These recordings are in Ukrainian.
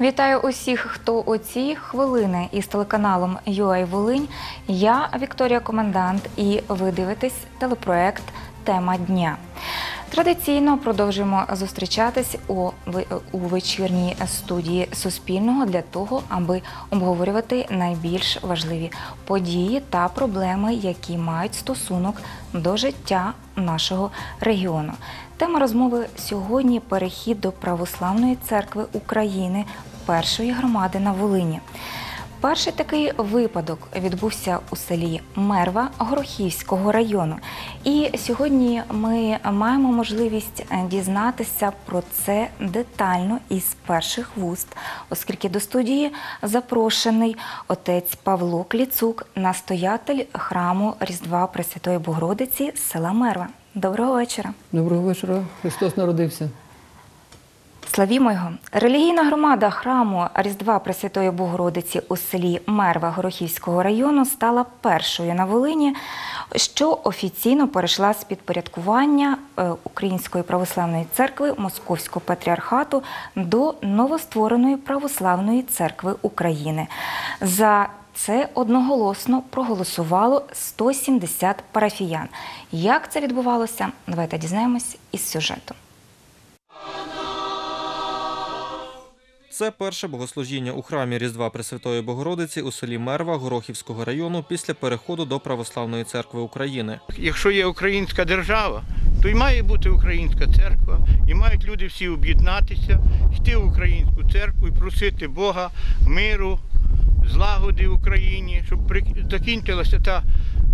Вітаю усіх, хто у ці хвилини із телеканалом UA Волинь. Я Вікторія Комендант, і ви дивитесь телепроект Тема дня. Традиційно продовжуємо зустрічатись у, у вечірній студії Суспільного для того, аби обговорювати найбільш важливі події та проблеми, які мають стосунок до життя нашого регіону. Тема розмови сьогодні перехід до Православної церкви України першої громади на Волині. Перший такий випадок відбувся у селі Мерва Горохівського району. І сьогодні ми маємо можливість е, дізнатися про це детально із перших вуст, оскільки до студії запрошений отець Павло Кліцук, настоятель храму Різдва Пресвятої Богородиці села Мерва. Доброго вечора. Доброго вечора. Христос народився. Славімо його! Релігійна громада храму Різдва Пресвятої Богородиці у селі Мерва Горохівського району стала першою на Волині, що офіційно перейшла з підпорядкування е, Української православної церкви Московського патріархату до новоствореної Православної церкви України. За це одноголосно проголосувало 170 парафіян. Як це відбувалося? Давайте дізнаємось із сюжету. Це перше богослужіння у храмі Різдва Пресвятої Богородиці у селі Мерва Горохівського району після переходу до Православної церкви України. Якщо є українська держава, то й має бути українська церква, і мають люди всі об'єднатися, йти в українську церкву і просити Бога миру, злагоди в Україні, щоб закінчилася та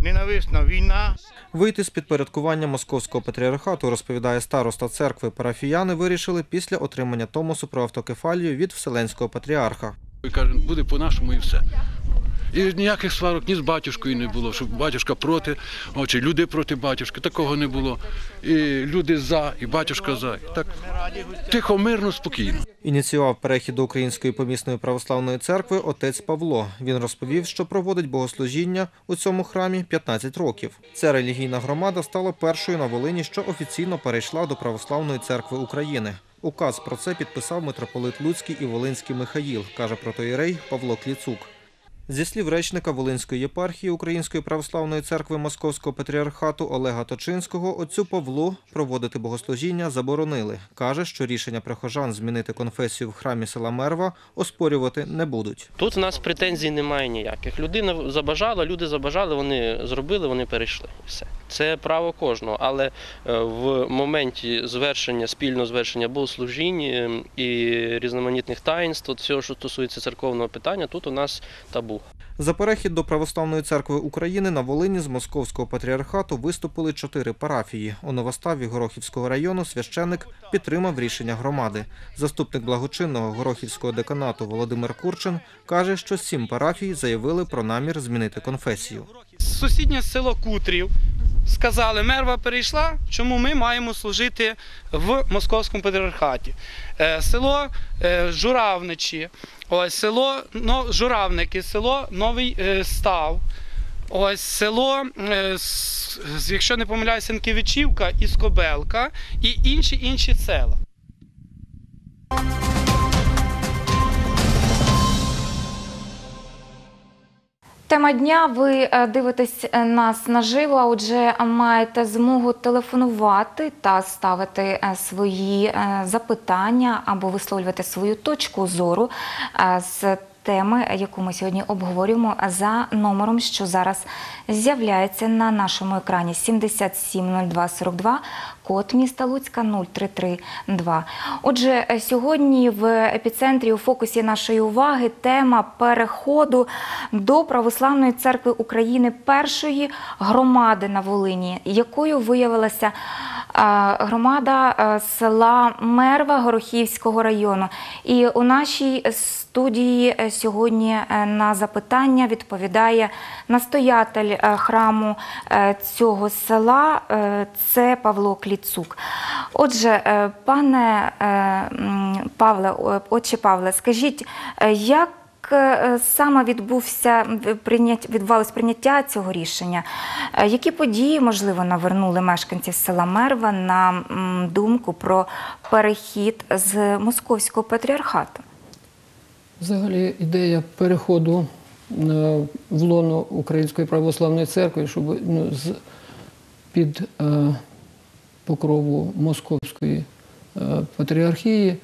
ненависна війна. Вийти з підпорядкування московського патріархату, розповідає староста церкви. Парафіяни вирішили після отримання Томосу про автокефалію від Вселенського патріарха. Каже, буде по-нашому і все. І ніяких сварок ні з батюшкою не було, щоб батюшка проти, чи люди проти батюшки, такого не було. І люди за, і батюшка за. І так тихо, мирно, спокійно. Ініціював перехід до Української помісної православної церкви отець Павло. Він розповів, що проводить богослужіння у цьому храмі 15 років. Ця релігійна громада стала першою на Волині, що офіційно перейшла до Православної церкви України. Указ про це підписав митрополит Луцький і Волинський Михаїл, каже протоїрей Павло Кліцук. Зі слів речника Волинської єпархії Української православної церкви Московського патріархату Олега Точинського, отцю Павлу проводити богослужіння заборонили. Каже, що рішення прихожан змінити конфесію в храмі села Мерва оспорювати не будуть. Тут у нас претензій немає ніяких. Людина забажала, люди забажали, вони зробили, вони перейшли. Все. Це право кожного. Але е, в моменті звершення, спільного звершення богослужінь е, і різноманітних таїнств, всього, що стосується церковного питання, тут у нас табу. За перехід до Православної церкви України на Волині з Московського патріархату виступили чотири парафії. У Новоставі Горохівського району священик підтримав рішення громади. Заступник благочинного Горохівського деканату Володимир Курчин каже, що сім парафій заявили про намір змінити конфесію. сусіднє село Кутрів сказали, мерва перейшла, чому ми маємо служити в московському патріархаті. Е, Село е, Журавничі, село Журавники, село Новий е, Став. Ось село, якщо не помиляюся, Сенкевичівка і Скобелка і інші інші села. Тема дня. Ви е, дивитесь е, нас наживо. Отже, маєте змогу телефонувати та ставити е, свої запитання або висловлювати свою точку зору з теми, яку ми сьогодні обговорюємо, за номером, що зараз з'являється на нашому екрані 770242, код міста Луцька 0332. Отже, е, сьогодні в епіцентрі у фокусі нашої уваги тема переходу до Православної церкви України першої громади на Волині, якою виявилася е, громада е, села Мерва Горохівського району. І у нашій студії сьогодні на запитання відповідає настоятель храму цього села. Це Павло Кліцук. Отже, е, пане е, Павле, отче Павле, скажіть, е, як саме відбувся відбувалось прийняття цього рішення? Які події, можливо, навернули мешканців села Мерва на думку про перехід з московського патріархату? Взагалі ідея переходу в лоно Української православної церкви, щоб ну, під покрову Московської е, патріархії. е,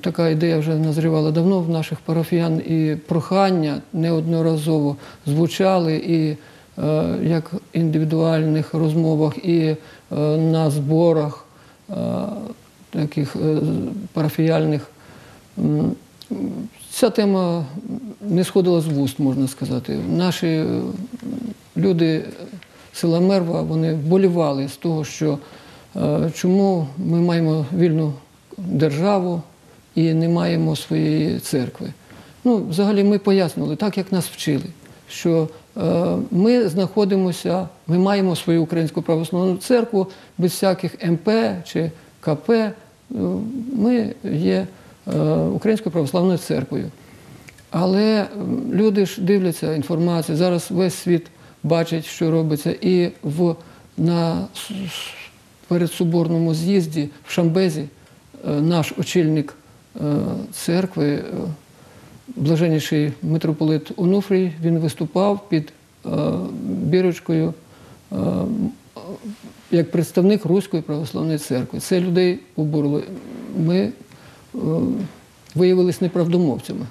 Така ідея вже назрівала давно в наших парафіян, і прохання неодноразово звучали і е, як в індивідуальних розмовах, і на зборах таких парафіяльних. Ця тема не сходила з вуст, можна сказати. Наші люди села Мерва вони вболівали з того, що е, чому ми маємо вільну державу і не маємо своєї церкви. Ну, взагалі, ми пояснили, так як нас вчили, що е, ми знаходимося, ми маємо свою українську православну церкву без всяких МП чи КП. Е, Ми є Українською православною церквою. Але люди ж дивляться інформацію. Зараз весь світ бачить, що робиться. І в, на передсоборному з'їзді в Шамбезі е, наш очільник е, церкви, е, блаженніший митрополит Онуфрій, він виступав під бірочкою як представник Руської православної церкви. Це людей обурило. Ми виявилися неправдомовцями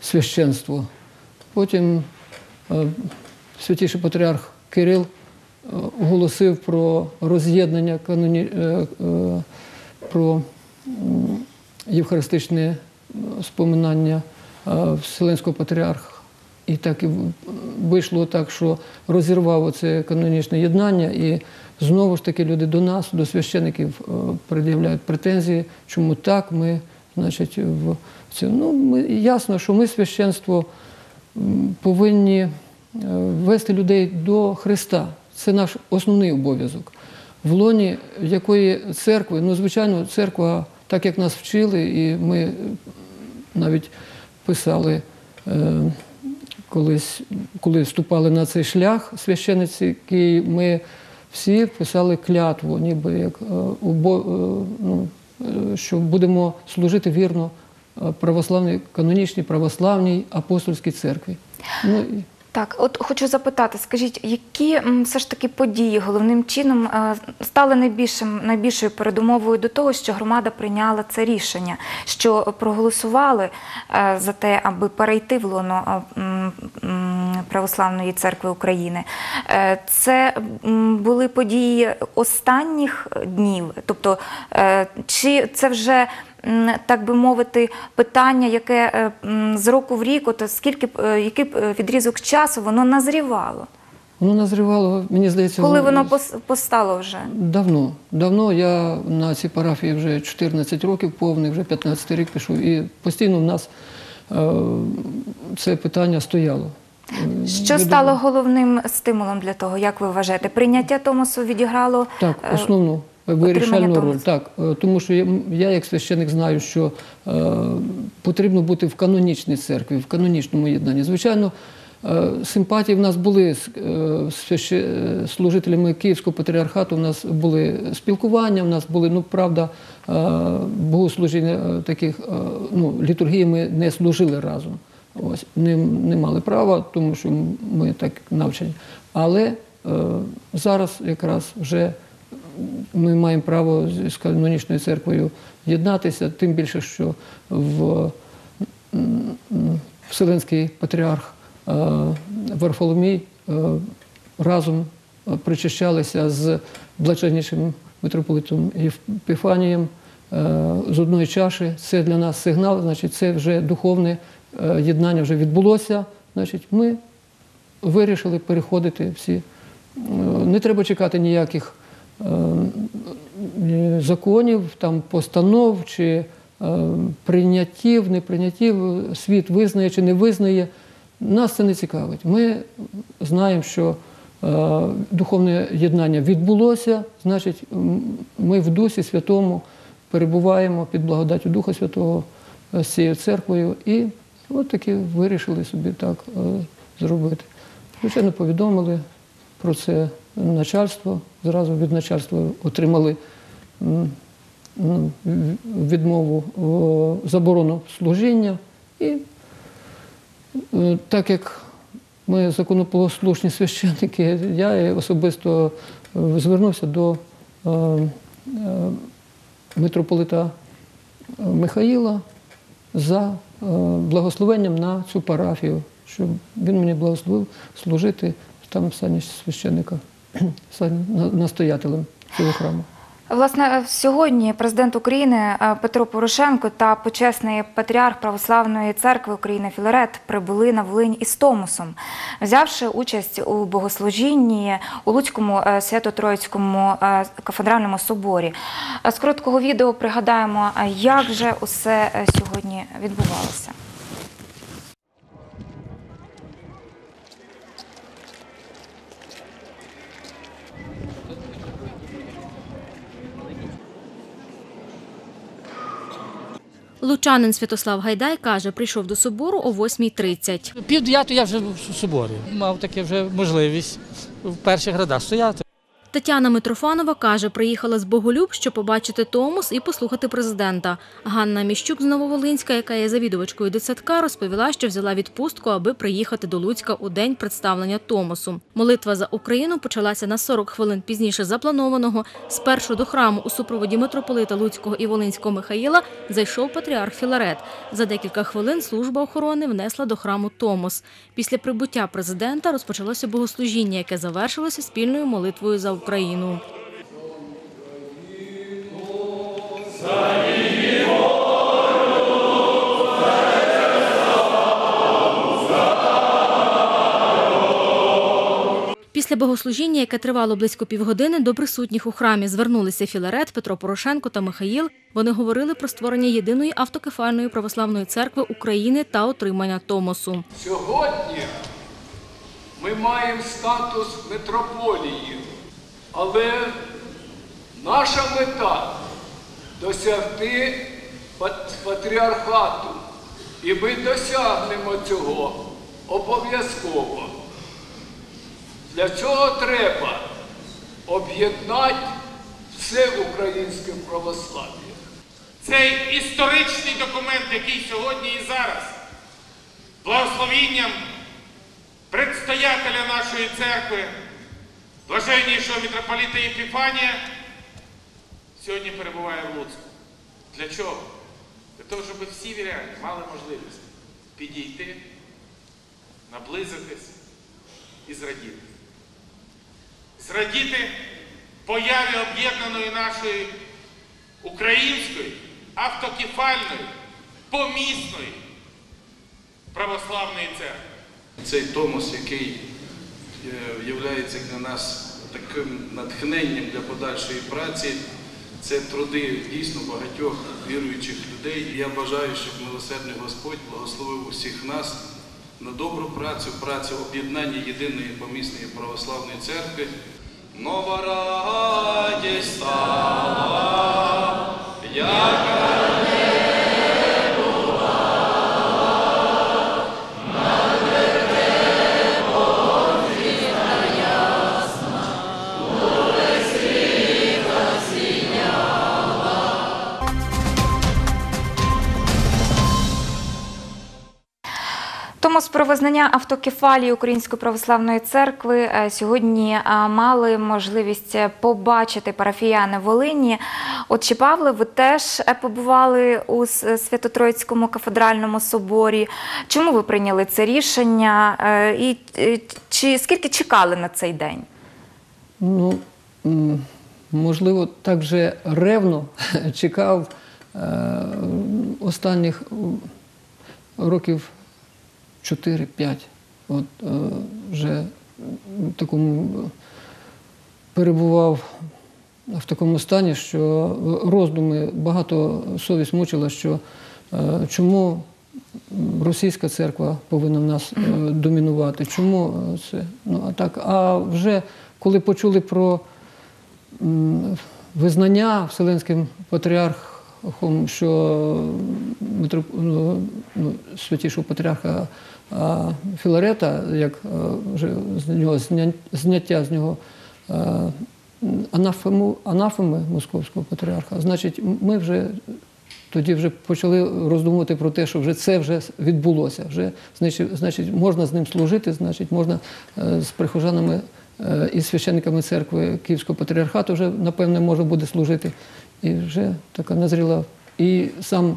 священство. Потім святіший патріарх Кирил е, оголосив про роз'єднання каноні, е, е, про євхаристичне споминання Вселенського патріарха. І так і вийшло так, що розірвав оце канонічне єднання, і знову ж таки люди до нас, до священиків, пред'являють претензії, чому так ми, значить, в цьому. Ну, ми, ясно, що ми священство повинні вести людей до Христа. Це наш основний обов'язок. В лоні якої церкви, ну, звичайно, церква, так як нас вчили, і ми е, навіть писали е, колись, коли вступали на цей шлях священиці, ми всі писали клятву, ніби як е, е, ну, е, що будемо служити вірно е, православній, канонічній православній апостольській церкві. Ну, Так, от хочу запитати, скажіть, які все ж таки події головним чином е, стали найбільшим найбільшою передумовою до того, що громада прийняла це рішення, що проголосували е, за те, аби перейти в лоно е, православної церкви України? Е, Це були події останніх днів, тобто е, чи це вже так би мовити, питання, яке е, з року в рік, от скільки який відрізок часу воно назрівало? Воно назрівало, мені здається, Коли воно пос- постало вже? Давно. Давно я на цій парафії вже 14 років повний, вже 15 рік пішов. І постійно в нас це питання стояло. Що стало головним стимулом для того, як ви вважаєте? Прийняття Томосу відіграло Так, е, основну вирішальну роль. Так, е, тому що я, я, як священик, знаю, що е, потрібно бути в канонічній церкві, в канонічному єднанні. Звичайно, е, симпатії в нас були з е, е, служителями Київського патріархату. У нас були спілкування, у нас були, ну правда, е, богослужіння таких, е, ну, літургії ми не служили разом. Ось не, не мали права, тому що ми так навчені. Але е, зараз якраз вже ми маємо право з- канонічною церквою єднатися, тим більше, що в Вселенський патріарх е, Варфоломій е, разом причащалися з блаженнішим митрополитом Єпіфанієм е, з одної чаші. Це для нас сигнал, значить, це вже духовне єднання вже відбулося. Значить, ми вирішили переходити всі. Е, Не треба чекати ніяких е, е, законів, там, постанов чи е, прийняттів, неприйняттів. Світ визнає чи не визнає. Нас це не цікавить. Ми знаємо, що е, духовне єднання відбулося, значить, ми в Дусі Святому перебуваємо під благодаттю Духа Святого е, з цією церквою і от таки вирішили собі так е, зробити. Звичайно, повідомили про це начальство. Зразу від начальства отримали ну, відмову, о, заборону служіння І е, так як ми законопослушні священники, я особисто е, звернувся до е, е, митрополита е, Михаїла за е, благословенням на цю парафію, щоб він мені благословив служити там в стані священника, настоятелем цього храму. Власне, сьогодні президент України е, Петро Порошенко та почесний патріарх Православної церкви України Філарет прибули на Волинь із Томосом, взявши участь у богослужінні у Луцькому е, Свято-Троїцькому е, кафедральному соборі. З короткого відео пригадаємо, як же усе сьогодні відбувалося. Лучанин Святослав Гайдай каже, прийшов до собору о 8.30. Пів дев'ятої я вже в соборі. Мав таке вже можливість в перших градах стояти. Тетяна Митрофанова каже, приїхала з Боголюб, щоб побачити Томос і послухати президента. Ганна Міщук з Нововолинська, яка є завідувачкою дитсадка, розповіла, що взяла відпустку, аби приїхати до Луцька у день представлення Томосу. Молитва за Україну почалася на 40 хвилин пізніше запланованого. Спершу до храму у супроводі митрополита Луцького і Волинського Михаїла зайшов патріарх Філарет. За декілька хвилин служба охорони внесла до храму Томос. Після прибуття президента розпочалося богослужіння, яке завершилося спільною молитвою за Україну. Після богослужіння, яке тривало близько півгодини, до присутніх у храмі звернулися Філарет, Петро Порошенко та Михаїл. Вони говорили про створення єдиної автокефальної православної церкви України та отримання Томосу. Сьогодні ми маємо статус митрополії, але наша мета досягти патріархату. І ми досягнемо цього обов'язково. Для цього треба об'єднати все українське православ'я. Цей історичний документ, який сьогодні і зараз, благословінням предстоятеля нашої церкви, блаженнішого митрополіта Єпіфанія, сьогодні перебуває в Луцьку. Для чого? Для того, щоб всі віряни мали можливість підійти, наблизитись і зрадіти. Зрадіти появі об'єднаної нашої української автокефальної помісної православної церкви. Цей Томос, який є для нас таким натхненням для подальшої праці, це труди дійсно багатьох віруючих людей. І я бажаю, щоб милосердний Господь благословив усіх нас на добру працю, працю об'єднання єдиної помісної православної церкви. Нова радість стала, як Томос про визнання автокефалії Української православної церкви е, сьогодні е, мали можливість е, побачити парафіяни Волині. От чи Павле, ви теж побували у Свято-Троїцькому кафедральному соборі. Чому ви прийняли це рішення? І чи скільки чекали на цей день? Ну, можливо, так же ревно чекав останніх років 4-5. От е, вже в такому перебував в такому стані, що роздуми багато совість мучила, що е, чому російська церква повинна в нас е, домінувати, чому це? Ну, а так, а вже коли почули про визнання Вселенським патріархом, що ну, ну, святішого патріарха Філарета, як вже з нього зняття з нього анафему, анафеми московського патріарха, значить, ми вже тоді вже почали роздумувати про те, що вже це вже відбулося. Вже значить, можна з ним служити, значить, можна е, з прихожанами е, і священниками церкви Київського патріархату вже напевне може буде служити. І вже така назріла. І сам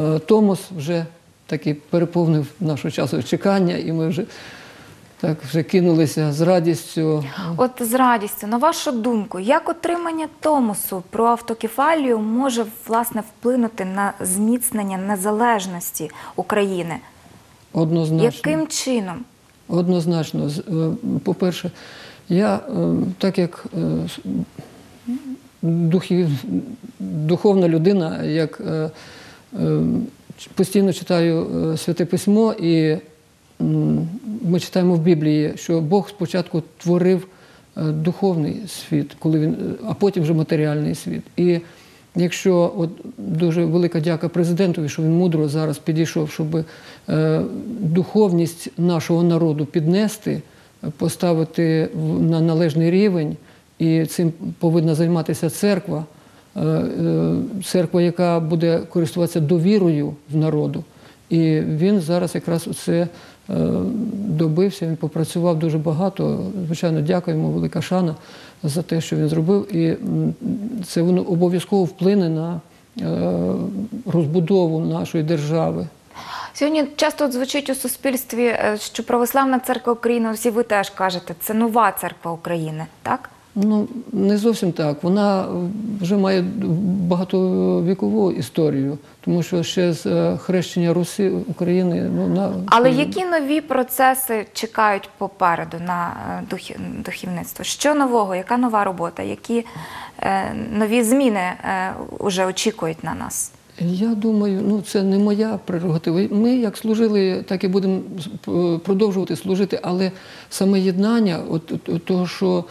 е, Томос вже таки переповнив нашу часу чекання, і ми вже так вже кинулися з радістю. От з радістю, на вашу думку, як отримання Томосу про автокефалію може власне вплинути на зміцнення незалежності України? Однозначно. Яким чином? Однозначно. З- е, По-перше, я, е, так як е, с- духів, духовна людина, як е, е, постійно читаю е, Святе Письмо, і ми читаємо в Біблії, що Бог спочатку творив духовний світ, коли він, а потім вже матеріальний світ. І якщо от дуже велика дяка президентові, що він мудро зараз підійшов, щоб е, духовність нашого народу піднести, поставити на належний рівень, і цим повинна займатися церква, е, е, церква, яка буде користуватися довірою в народу. І він зараз якраз це е, добився, він попрацював дуже багато. Звичайно, дякуємо, велика шана за те, що він зробив. І це воно обов'язково вплине на розбудову нашої держави. Сьогодні часто звучить у суспільстві, що Православна церква України, всі ви теж кажете, це нова церква України, так? Ну, не зовсім так. Вона вже має багатовікову історію, тому що ще з е, хрещення Руси України. Ну, на, Але які нові процеси чекають попереду на е, духовництво? Що нового? Яка нова робота? Які е, нові зміни е, вже очікують на нас? Я думаю, ну це не моя прерогатива. Ми як служили, так і будемо е, продовжувати служити, але саме єднання, от, от, того, що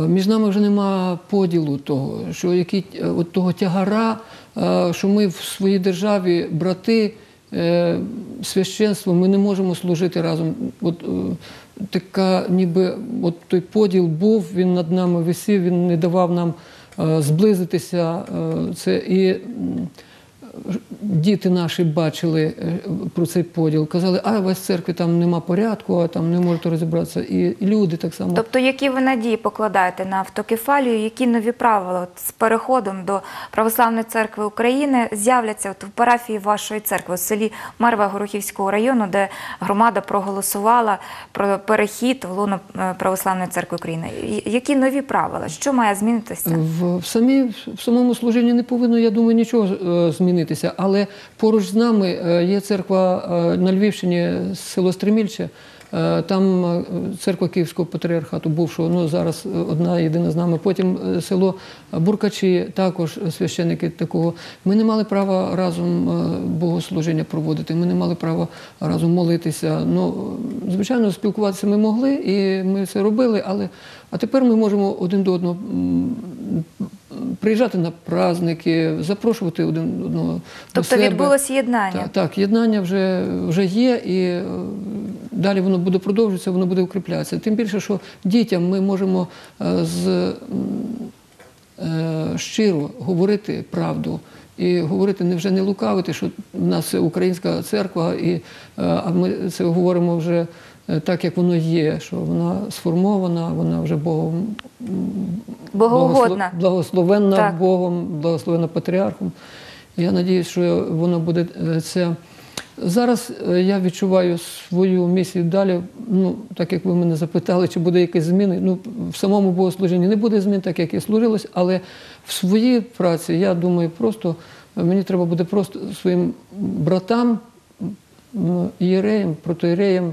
між нами вже нема поділу того, що які, е, от того тягара, е, що ми в своїй державі брати. е, Священство, ми не можемо служити разом. От е, така, ніби от той поділ був, він над нами висів, він не давав нам е, зблизитися. е, Це і діти наші бачили е, про цей поділ, казали, а у вас в церкві там нема порядку, а там не можете розібратися. І, люди так само. Тобто, які ви надії покладаєте на автокефалію, які нові правила от, з переходом до Православної церкви України з'являться от в парафії вашої церкви у селі Марва Горохівського району, де громада проголосувала про перехід в лоно е, Православної церкви України? Які нові правила? Що має змінитися? В, в, самі, в самому служінні не повинно, я думаю, нічого е, змінитися. Але поруч з нами е, є церква е, на Львівщині, село Стремільче. Е, Там церква Київського патріархату бувшого, ну зараз одна єдина з нами. Потім село Буркачі, також священники такого. Ми не мали права разом богослужіння проводити, ми не мали права разом молитися. Ну, звичайно, спілкуватися ми могли, і ми це робили, але а тепер ми можемо один до одного приїжджати на праздники, запрошувати один одного. до Тобто себе. відбулось єднання. Так, так, єднання вже, вже є, і е, далі воно буде продовжуватися, воно буде укріплятися. Тим більше, що дітям ми можемо е, з е, щиро говорити правду. І говорити не вже не лукавити, що в нас це українська церква, і, а ми це говоримо вже так, як воно є, що вона сформована, вона вже Богом Богоугодна. благословенна Так. Богом, благословенна патріархом. Я сподіваюся, що воно буде е, це. Зараз е, я відчуваю свою місію далі. Ну, так як ви мене запитали, чи буде якісь зміни. Ну, в самому богослужінні не буде змін, так як і служилось, але в своїй праці, я думаю, просто е, мені треба буде просто своїм братам, ієреям, протоіреям, е,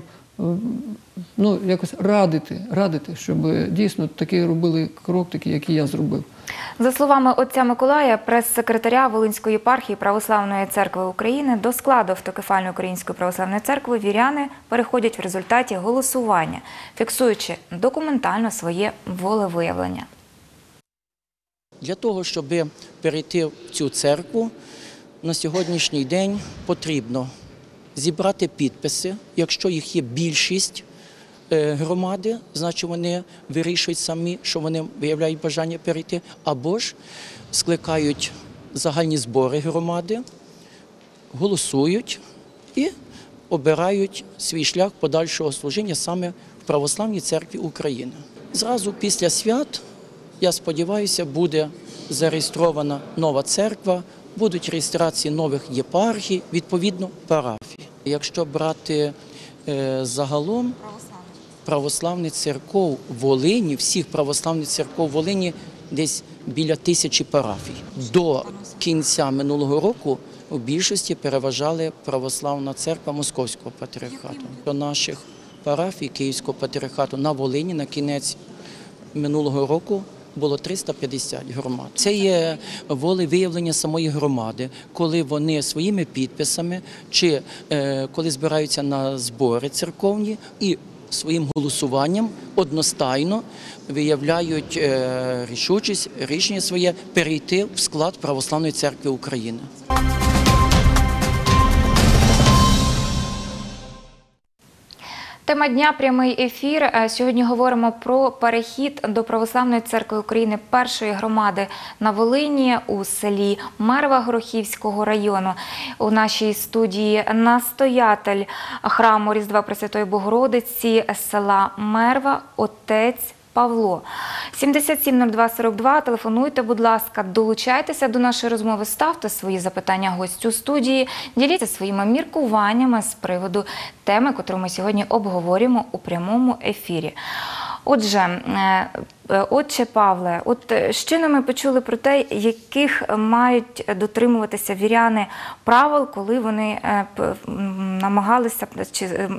ну, якось радити, радити, щоб дійсно такі робили крок, такий, який я зробив. За словами отця Миколая, прес-секретаря Волинської єпархії Православної церкви України, до складу автокефальної української православної церкви віряни переходять в результаті голосування, фіксуючи документально своє волевиявлення. Для того, щоб перейти в цю церкву, на сьогоднішній день потрібно зібрати підписи. Якщо їх є більшість е, громади, значить вони вирішують самі, що вони виявляють бажання перейти, або ж скликають загальні збори громади, голосують і обирають свій шлях подальшого служіння саме в Православній церкві України. Зразу після свят, я сподіваюся, буде зареєстрована нова церква, будуть реєстрації нових єпархій, відповідно парафій. Якщо брати е, загалом православних церков Волині, всіх православних церков Волині десь біля тисячі парафій. До кінця минулого року у більшості переважали православна церква Московського патріархату. До наших парафій Київського патріархату на Волині на кінець минулого року було 350 громад. Це є волевиявлення самої громади, коли вони своїми підписами чи е, коли збираються на збори церковні і своїм голосуванням одностайно виявляють е, рішучість, рішення своє перейти в склад Православної церкви України. Тема дня прямий ефір. Е, Сьогодні говоримо про перехід до Православної церкви України першої громади на Волині у селі Мерва Горохівського району. У нашій студії настоятель храму Різдва Пресвятої Богородиці села Мерва, отець. Павло. 770242, Телефонуйте, будь ласка, долучайтеся до нашої розмови, ставте свої запитання гостю студії, діліться своїми міркуваннями з приводу теми, яку ми сьогодні обговорюємо у прямому ефірі. Отже, е, отче Павле, от е, щойно ми почули про те, яких мають дотримуватися віряни правил, коли вони е, намагалися, чи е,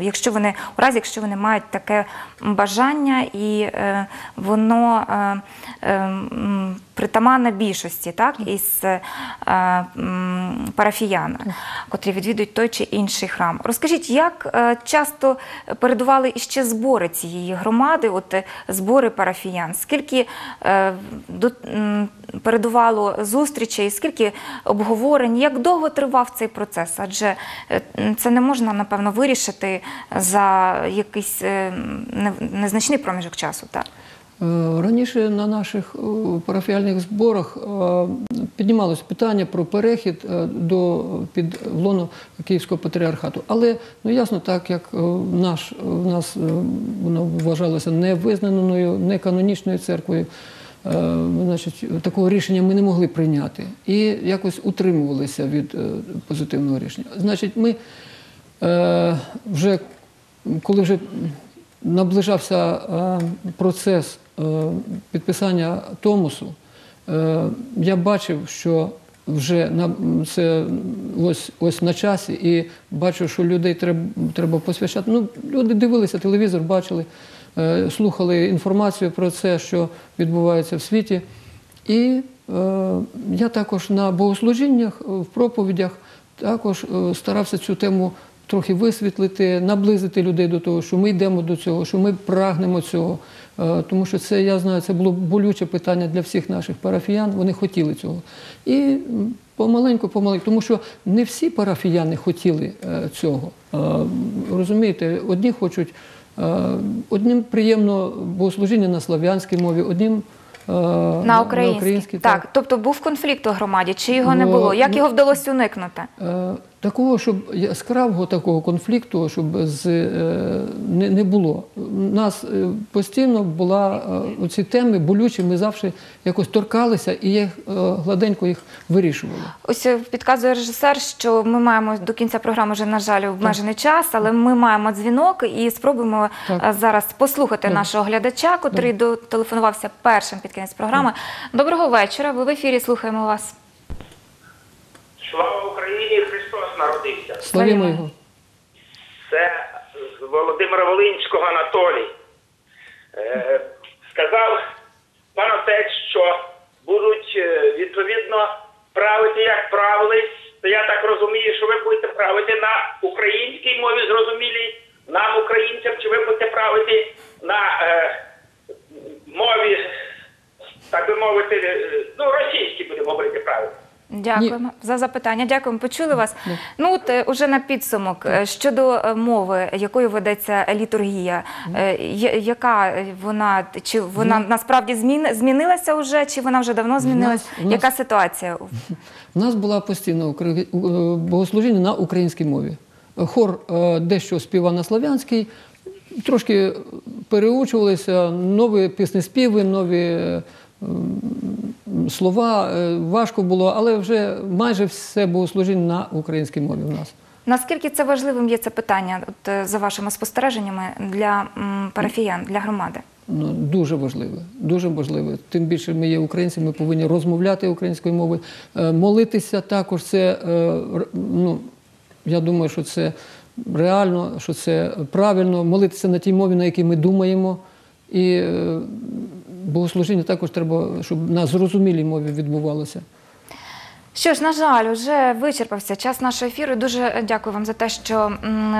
якщо вони у разі, якщо вони мають таке бажання, і е, воно е, е, притаманне більшості, так із е, парафіян, котрі відвідують той чи інший храм. Розкажіть, як е, часто передували іще збори цієї громади, от е, збори парафіян? Скільки е, передувало зустрічей, скільки обговорень? Як довго тривав цей процес? Адже е, це не можна, напевно, вирішити за якийсь е, не- незначний проміжок часу. Так? Е, Раніше на наших е, парафіальних зборах е, піднімалось питання про перехід до під лоно Київського патріархату. Але ну ясно, так як наш в нас воно вважалося невизнаною, неканонічною церквою. Значить, такого рішення ми не могли прийняти і якось утримувалися від позитивного рішення. Значить, ми вже коли вже наближався е, процес е, підписання Томосу, е, я бачив, що вже на це ось ось на часі, і бачу, що людей треба, треба посвящати. Ну, люди дивилися телевізор, бачили, е, слухали інформацію про це, що відбувається в світі. І е, я також на богослужіннях, в проповідях також старався цю тему трохи висвітлити, наблизити людей до того, що ми йдемо до цього, що ми прагнемо цього. Е, Тому що це, я знаю, це було болюче питання для всіх наших парафіян. Вони хотіли цього. І помаленьку, помаленьку, тому що не всі парафіяни хотіли е, цього. Е, Розумієте, одні хочуть. Одним приємно богослужіння на слав'янській мові, одним На українській. Так. тобто був конфлікт у громаді, чи його не було? Як ну, його вдалося уникнути? Такого, щоб яскравого такого конфлікту, щоб з, е, не, не було. У нас е, постійно була е, оці теми болючі, ми завжди якось торкалися і їх, е, гладенько їх вирішували. Ось підказує режисер, що ми маємо до кінця програми вже, на жаль, обмежений час, але ми маємо дзвінок і спробуємо Так. зараз послухати Так. нашого глядача, котрий дотелефонувався першим під кінець програми. Доброго вечора. Ви в ефірі слухаємо вас. Слава Україні! Христос народився. Славімо його. Це з Володимира Волинського Анатолій. Е, сказав пан отець, що будуть е, відповідно правити, як правились. То я так розумію, що ви будете правити на українській мові зрозумілій нам, українцям, чи ви будете правити на е, мові, так би мовити, е, ну, російській будемо говорити правильно. Дякуємо за запитання. Дякуємо, почули вас. Ну от е, уже на підсумок е, щодо е, мови, якою ведеться літургія, яка вона чи вона Ну. насправді змін змінилася вже, чи вона вже давно змінилася? в нас- Яка ситуація? У нас була постійно богослужіння на українській мові. Хор дещо співав на слав'янській, трошки переучувалися, нові пісні співи, нові слова. Е, Важко було, але вже майже все богослужіння на українській мові в нас. Наскільки це важливим є це питання, от, е, за вашими спостереженнями для парафіян, для громади? Ну, дуже важливе, дуже важливе. Тим більше ми є українці, ми повинні розмовляти українською мовою. Е, Молитися також це, е, ну, я думаю, що це реально, що це правильно. Молитися на тій мові, на якій ми думаємо. І богослужіння також треба, щоб на зрозумілій мові відбувалося. Що ж, на жаль, вже вичерпався час нашого ефіру. Дуже дякую вам за те, що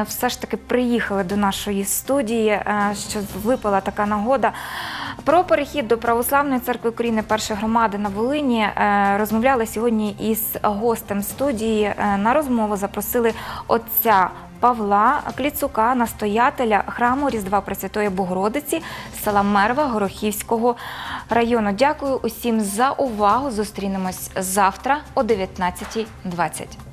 все ж таки приїхали до нашої студії, е, що випала така нагода. Про перехід до Православної церкви України першої громади на Волині е, розмовляли сьогодні із гостем студії. Е, На розмову запросили отця Павла Кліцука, настоятеля храму Різдва Пресвятої Богородиці села Мерва Горохівського району. Дякую усім за увагу. Зустрінемось завтра о 19.20.